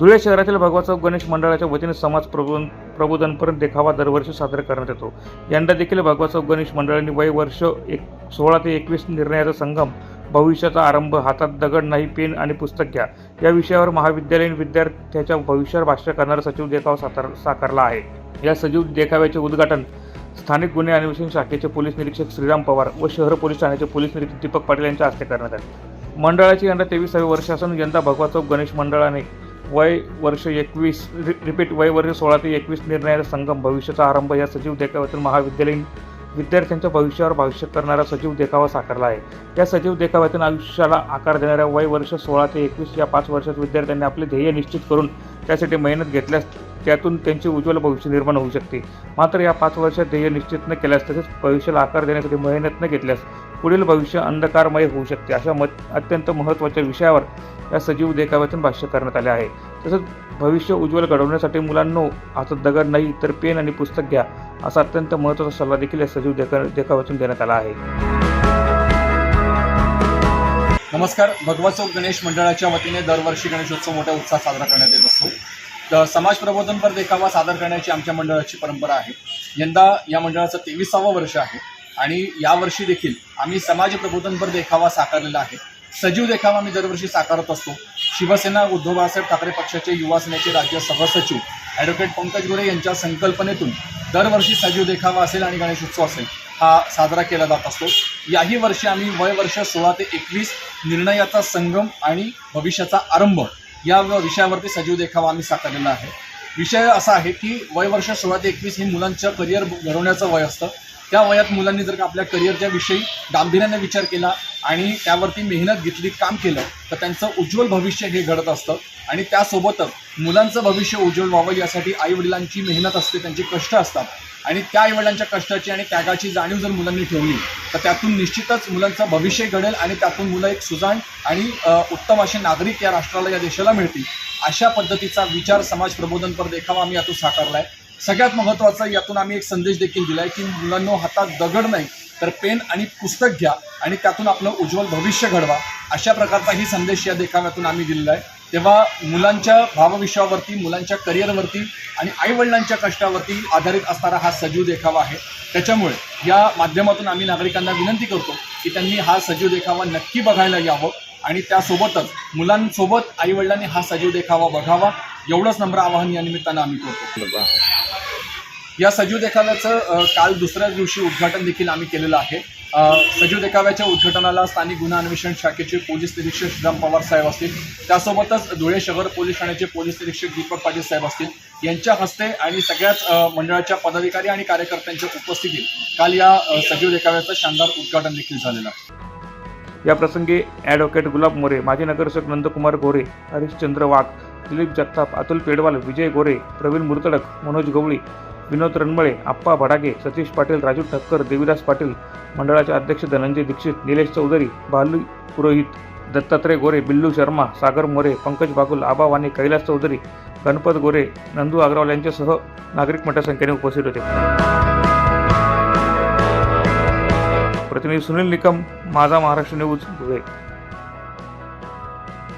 धुळे शहरातील भगवा चौक गणेश मंडळाच्या वतीने समाज प्रबोधन प्रबोधनपर्यंत देखावा दरवर्षी साजरा करण्यात येतो. यंदा देखील भगवा चौक गणेश मंडळाने वय वर्ष एक सोळा ते एकवीस निर्णयाचा संगम भविष्याचा आरंभ हातात दगड नाही पेन आणि पुस्तक घ्या. या विषयावर महाविद्यालयीन विद्यार्थ्याच्या भविष्यावर भाष्य करणारा सचिव देखावा साकार साकारला आहे. या सजीव देखाव्याचे उद्घाटन स्थानिक गुन्हे अन्वेषण शाखेचे पोलीस निरीक्षक श्रीराम पवार व शहर पोलीस ठाण्याचे पोलीस निरीक्षक दीपक पाटील यांच्या हस्ते करण्यात आले. मंडळाची यंदा तेवीसावे वर्ष असून यंदा भगवा चौक गणेश मंडळाने वय वर्ष एकवीस रि रिपीट वय वर्ष सोळा ते एकवीस निर्णयाचा संगम. भविष्याचा आरंभ या सजीव देखाव्यातून महाविद्यालयीन विद्यार्थ्यांच्या भविष्यावर भाष्य करणारा सजीव देखावा साकारला आहे. या सजीव देखाव्यातून आयुष्याला आकार देणाऱ्या वय वर्ष सोळा ते एकवीस या पाच वर्षात विद्यार्थ्यांनी आपले ध्येय निश्चित करून त्यासाठी मेहनत घेतल्यास त्यातून त्यांचे उज्ज्वल भविष्य निर्माण होऊ शकते. मात्र या पाच वर्षात ध्येय निश्चित न केल्यास तसेच भविष्याला आकार देण्यासाठी मेहनत न घेतल्यास पुढील भविष्य अंधकारमय होऊ शकते अशा मत अत्यंत महत्त्वाच्या विषयावर या सजीव देखाव्यातून भाष्य करण्यात आले आहे. तसंच भविष्य उज्ज्वल घडवण्यासाठी मुलांनो हातात दगड नाही तर पेन आणि पुस्तक घ्या असा अत्यंत महत्त्वाचा सल्ला देखील या सजीव देखा देखाव्यातून देण्यात आला आहे. नमस्कार भगवा चौक गणेश मंडळाच्या वतीने दरवर्षी गणेशोत्सव मोठ्या उत्साहात साजरा करण्यात येत असतो. तर समाज प्रबोधनपर देखावा सादर करण्याची आमच्या मंडळाची परंपरा आहे. यंदा या मंडळाचं तेविसावं वर्ष आहे आणि यावर्षी देखील आम्ही समाज प्रबोधनपर देखावा साकारलेला आहे. सजीव देखावा आम्ही दरवर्षी साकारत असतो. शिवसेना उद्धव बाळासाहेब ठाकरे पक्षाचे युवा सेनेचे राज्य सहसचिव ॲडव्होकेट पंकज गुरे यांच्या संकल्पनेतून दरवर्षी सजीव देखावा असेल आणि गणेशोत्सव असेल हा साजरा केला जात असतो. याही वर्षी आम्ही वय वर्ष सोळा ते एकवीस निर्णयाचा संगम आणि भविष्याचा आरंभ या विषयावरती सजीव देखावा आम्ही साकारलेला आहे. विषय असा आहे की वय वर्ष सोळा ते एकवीस हे मुलांचं करिअर घडवण्याचं वय असतं. त्या वयात मुलांनी जर का आपल्या करिअरच्या विषयी गांभीर्याने विचार केला आणि त्यावरती मेहनत घेतली काम केलं तर त्यांचं उज्ज्वल भविष्य हे घडत असतं. आणि त्यासोबतच मुलांचं भविष्य उज्ज्वल व्हावं यासाठी आईवडिलांची मेहनत असते त्यांची कष्ट असतात. आणि त्या आईवडिलांच्या कष्टाची आणि त्यागाची जाणीव जर मुलांनी ठेवली तर त्यातून निश्चितच मुलांचं भविष्य घडेल आणि त्यातून मुलं एक सुजाण आणि उत्तम असे नागरिक या राष्ट्राला या देशाला मिळतील. अशा पद्धतीचा विचार समाज प्रबोधनपर देखावा आम्ही यातून साकारला आहे सगळ्यात महत्त्वाचं यातून आम्ही एक संदेश देखील दिला आहे की मुलांनो हातात दगड नाही तर पेन आणि पुस्तक घ्या आणि त्यातून आपलं उज्ज्वल भविष्य घडवा. अशा प्रकारचाही संदेश या देखाव्यातून आम्ही दिलेला आहे. तेव्हा मुलांच्या भावविश्वावरती मुलांच्या करिअरवरती आणि आईवडिलांच्या कष्टावरती आधारित असणारा हा सजीव देखावा आहे. त्याच्यामुळे या माध्यमातून आम्ही नागरिकांना विनंती करतो की त्यांनी हा सजीव देखावा नक्की बघायला यावं आणि त्यासोबतच मुलांसोबत आईवडिलांनी हा सजीव देखावा बघावा. एवढंच नम्र आवाहन या निमित्तानं आम्ही करतो. या सजीव देखाव्याचं काल दुसऱ्या दिवशी उद्घाटन देखील आम्ही केलेलं आहे. सजीव देखाव्याच्या उद्घाटनाला स्थानिक गुन्हा अन्वेषण शाखेचे पोलीस निरीक्षक श्रीराम पवार साहेब असतील. त्यासोबतच धुळे शहर पोलीस ठाण्याचे पोलीस निरीक्षक दीपक पाटील साहेब असतील. यांच्या हस्ते आणि सगळ्याच मंडळाच्या पदाधिकारी आणि कार्यकर्त्यांच्या उपस्थितीत काल या सजीव देखाव्याचं शानदार उद्घाटन देखील झालेलं आहे. या प्रसंगी ॲडव्होकेट गुलाब मोरे माजी नगरसेवक नंदकुमार गोरे हरिश्चंद्र वाघ दिलीप जगताप अतुल पेडवाल विजय गोरे प्रवीण मुरतडक मनोज गवळी विनोद रणमळे आप्पा भडागे सतीश पाटील राजू ठक्कर देवीदास पाटील मंडळाचे अध्यक्ष धनंजय दीक्षित निलेश चौधरी बालू पुरोहित दत्तात्रय गोरे बिल्लू शर्मा सागर मोरे पंकज बागुल आबा वाणी कैलास चौधरी गणपत गोरे नंदू अग्रवाल यांच्यासह नागरिक मोठ्या संख्येने उपस्थित होते. प्रतिनिधी सुनील निकम माझा महाराष्ट्र न्यूज धुळे.